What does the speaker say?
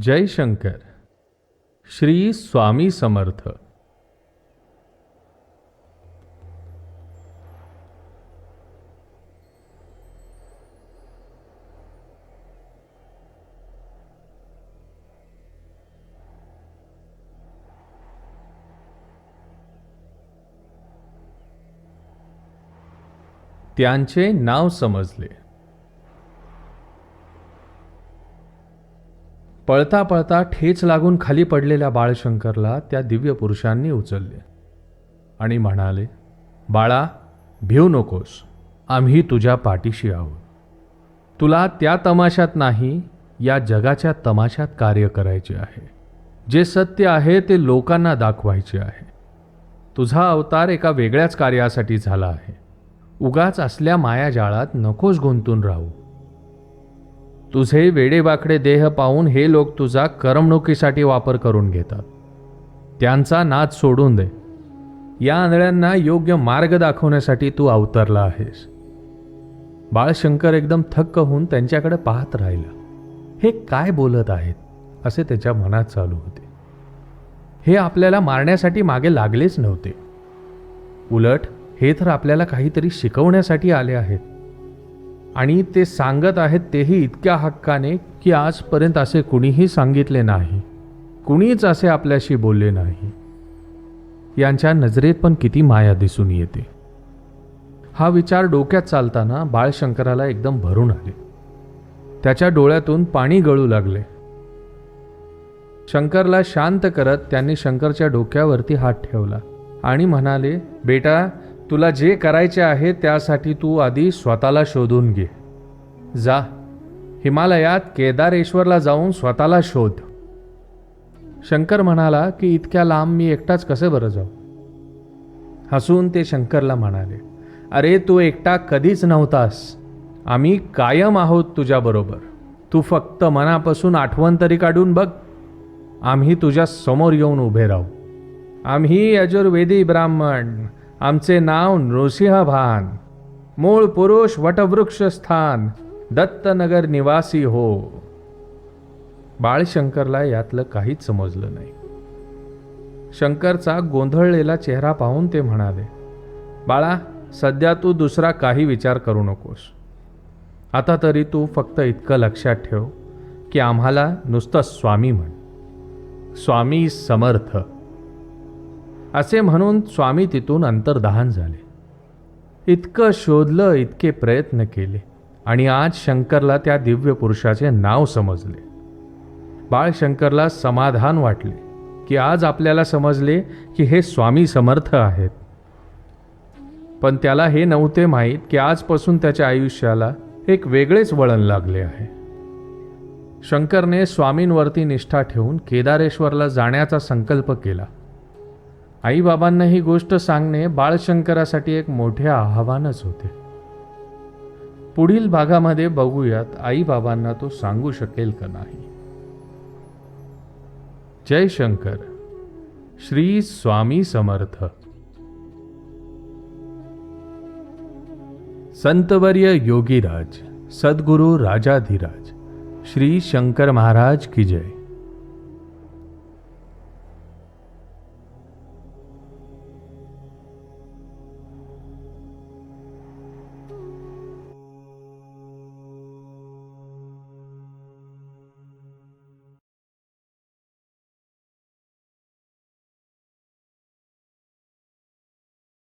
जयशंकर श्री स्वामी समर्थ. त्यांचे नाव समजले. पळता पळता ठेच लागून खाली पडलेल्या बाळशंकरला त्या दिव्य पुरुषांनी उचलले. आणि म्हणाले बाळा भिऊ नकोस. आम्ही तुझ्या पाठीशी आहोत. तुला त्या तमाशात नाही या जगाच्या तमाशात कार्य करायचे आहे. जे सत्य आहे ते लोकांना दाखवायचे आहे. तुझा अवतार एका वेगळ्याच कार्यासाठी झाला आहे. उगाच असल्या मायाजाळात नकोस गुंतून राहू. तुझे वेडेवाकडे देह पाहून हे लोक तुझा करमणुकीसाठी वापर करून घेतात. त्यांचा नाद सोडून दे. या आंधळ्यांना योग्य मार्ग दाखवण्यासाठी तू अवतरला आहेस. बाळशंकर एकदम थक्क होऊन त्यांच्याकडे पाहत राहिला. हे काय बोलत आहेत? असे त्याच्या मनात चालू होते. हे आपल्याला मारण्यासाठी मागे लागलेच नव्हते. उलट हे तर आपल्याला काहीतरी शिकवण्यासाठी आले आहेत. आणि ते सांगत आहेत तेही इतक्या हक्काने की आजपर्यंत असे कुणीही सांगितले नाही. कुणीच असे आपल्याशी बोलले नाही. यांच्या नजरेत पण किती माया दिसून येते. हा विचार डोक्यात चालताना बाळशंकराला एकदम भरून आले. त्याच्या डोळ्यातून पाणी गळू लागले. शंकरला शांत करत त्यांनी शंकरच्या डोक्यावरती हात ठेवला आणि म्हणाले बेटा तुला जे करायचे आहे त्यासाठी तू आधी स्वतःला शोधून घे. जा. हिमालयात केदारेश्वरला जाऊन स्वतःला शोध. शंकर म्हणाला की इतक्या लांब मी एकटाच कसे बरं जाऊ? हसून ते शंकरला म्हणाले अरे तू एकटा कधीच नव्हतास. आम्ही कायम आहोत तुझ्याबरोबर तू फक्त मनापासून आठवण तरी काढून बघ. आम्ही तुझ्या समोर येऊन उभे राहू. आम्ही यजुर्वेदी ब्राह्मण. आमचे नाव नृसिंहभान. मूळ पुरुष वटवृक्ष स्थान दत्तनगर निवासी हो. बाळशंकरला यातलं काहीच समजलं नाही. शंकरचा गोंधळलेला चेहरा पाहून ते म्हणाले बाळा सध्या तू दुसरा काही विचार करू नकोस. आता तरी तू फक्त इतकं लक्षात ठेव की आम्हाला नुसतं स्वामी म्हण. स्वामी समर्थ. असे म्हणून स्वामी तिथून अंतर्दहान झाले. इतकं शोधलं इतके प्रयत्न केले आणि आज शंकरला त्या दिव्य पुरुषाचे नाव समजले. बाळशंकरला समाधान वाटले की आज आपल्याला समजले की हे स्वामी समर्थ आहेत. पण त्याला हे नव्हते माहीत की आजपासून त्याच्या आयुष्याला एक वेगळेच वळण लागले आहे. शंकरने स्वामींवरती निष्ठा ठेवून केदारेश्वरला जाण्याचा संकल्प केला. आईबाबांना ही गोष्ट सांगणे बाळशंकरासाठी एक मोठे आव्हानच होते. पुढील भागामध्ये बघूयात आईबाबांना तो सांगू शकेल का नाही. जयशंकर श्री स्वामी समर्थ. संतवर्य योगीराज सद्गुरु राजाधिराज श्री शंकर महाराज की जय.